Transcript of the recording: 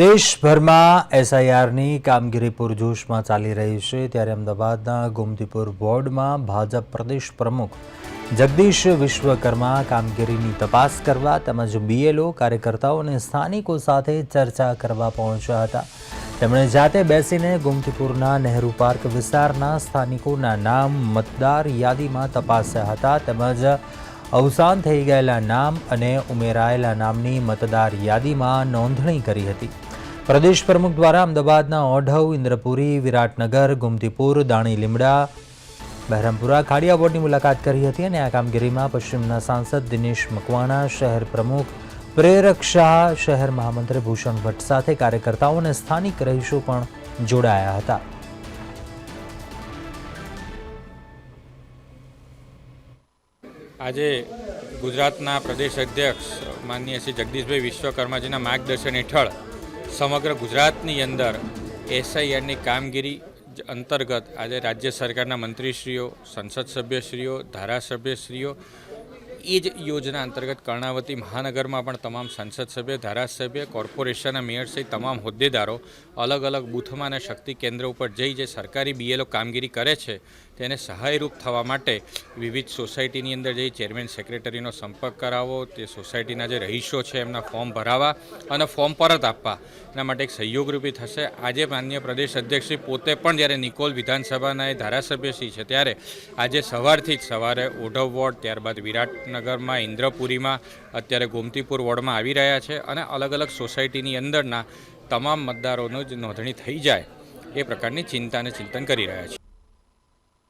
દેશભરમાં એસઆઈઆરની કામગીરી પૂરજોશમાં ચાલી રહી છે. ત્યારે અમદાવાદના ગોમતીપુર વોર્ડમાં ભાજપ પ્રદેશ પ્રમુખ જગદીશ વિશ્વકર્મા કામગીરીની તપાસ કરવા તેમજ બીએલઓ કાર્યકર્તાઓ અને સ્થાનિકો સાથે ચર્ચા કરવા પહોંચ્યા હતા. તેમણે જાતે બેસીને ગોમતીપુરના નહેરુ પાર્ક વિસ્તારના સ્થાનિકોના નામ, મતદાર યાદીમાં તપાસ્યા હતા તેમજ અવસાન થઈ ગયેલા નામ અને ઉમેરાયેલા નામની મતદાર યાદીમાં નોંધણી કરી હતી. પ્રદેશ પ્રમુખ દ્વારા અમદાવાદના ઓઢવ, ઇન્દ્રપુરી, વિરાટનગર, ગુમતીપુર, દાણી લીમડા, બહેરામપુરા, ખાડિયા બોર્ડની મુલાકાત કરી હતી અને આ કામગીરીમાં પશ્ચિમના સાંસદ દિનેશ મકવાણા, શહેર પ્રમુખ પ્રેરક શાહ, શહેર મહામંત્રી ભૂષણ ભટ્ટ સાથે કાર્યકર્તાઓ અને સ્થાનિક રહીશો પણ જોડાયા હતા. આજે ગુજરાતના પ્રદેશ અધ્યક્ષ માનનીય શ્રી જગદીશભાઈ વિશ્વકર્માજીના માર્ગદર્શન હેઠળ સમગ્ર ગુજરાતની અંદર એસઆઈઆરની કામગીરી અંતર્ગત આજે રાજ્ય સરકારના મંત્રીશ્રીઓ, સંસદ સભ્યશ્રીઓ, ધારાસભ્યશ્રીઓ, એ જ યોજના અંતર્ગત કર્ણાવતી મહાનગરમાં પણ તમામ સંસદ સભ્ય, ધારાસભ્ય, કોર્પોરેશનના મેયર સહિત તમામ હોદ્દેદારો અલગ અલગ બૂથમાં અને શક્તિ કેન્દ્ર ઉપર જઈ જે સરકારી બીએલઓ કામગીરી કરે છે તેને સહાયરૂપ થવા માટે વિવિધ સોસાયટીની અંદર જઈ ચેરમેન સેક્રેટરીનો સંપર્ક કરાવવો, તે સોસાયટીના જે રહીશો છે એમના ફોર્મ ભરાવા અને ફોર્મ પરત આપવા, એના માટે એક સહયોગરૂપી થશે. આજે માન્ય પ્રદેશ અધ્યક્ષશ્રી પોતે પણ જ્યારે નિકોલ વિધાનસભાના એ ધારાસભ્યશ્રી છે, ત્યારે આજે સવારથી જ સવારે ઓઢવ વોર્ડ, ત્યારબાદ વિરાટનગરમાં, ઇન્દ્રપુરીમાં, અત્યારે ગોમતીપુર વોર્ડમાં આવી રહ્યા છે અને અલગ અલગ સોસાયટીની અંદરના તમામ મતદારોનું જ નોંધણી થઈ જાય એ પ્રકારની ચિંતાને ચિંતન કરી રહ્યા છે.